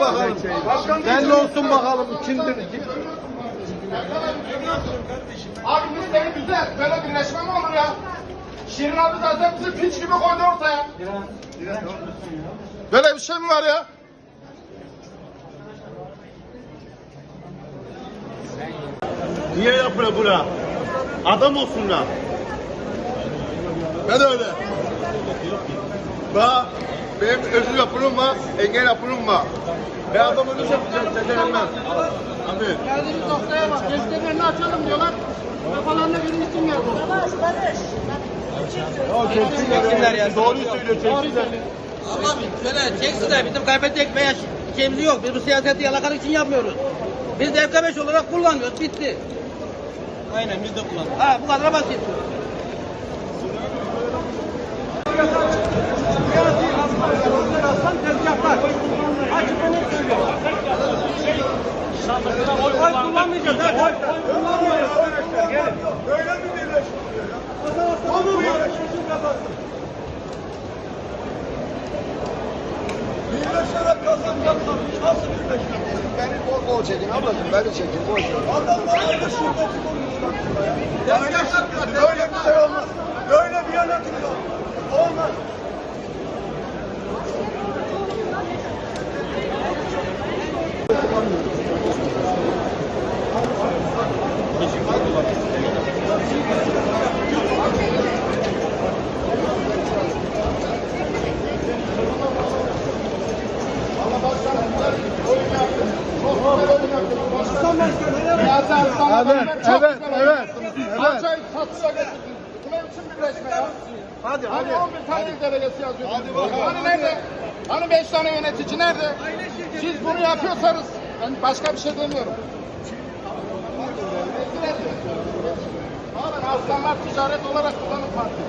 bakalım. Belli olsun bakalım kimdir. Abi biz seni güzel. Böyle birleşme mi olur ya? Şirin abi zaten bizi piç gibi koydu ortaya. Böyle bir şey mi var ya? Niye yapıyor buna? Adam olsunlar. Ben öyle. Benim var, engel var. Ben adam ölürse cezalenmem. Abi. Geldiğimiz noktaya bak. Desteklerini açalım diyorlar. Kafalarında benim isim yazıyor. Çeksinler ya. Doğruyu söylüyor çeksinler. Abi şöyle çeksinler bizim kaybedecek veya şeyimiz yok. Biz bu siyaseti yalakalık için yapmıyoruz. Biz de FK5 olarak kullanıyoruz. Bitti. Aynen biz de kullanıyoruz. Ha bu kadar basit. Birleşerek kazanacaklar. Nasıl birleşecek? Beni bol bol çekin ablacığım. Beni çekin. Bol çekin. Adamlar da şirketi kurmuşlar. Böyle bir şey olmaz. Böyle bir yönetim yok. Olmaz. Evet, evet, evet, evet. Acayip satışa getirdin. Bu ne biçim birleşme ya? Hadi hadi. 11 tane il delegesi yazıyor. Hadi. Hani nerede? Hani 5 tane yönetici nerede? Siz bunu yapıyorsanız ben başka bir şey demiyorum. Abi aslanlar ticaret olarak kullanın parti.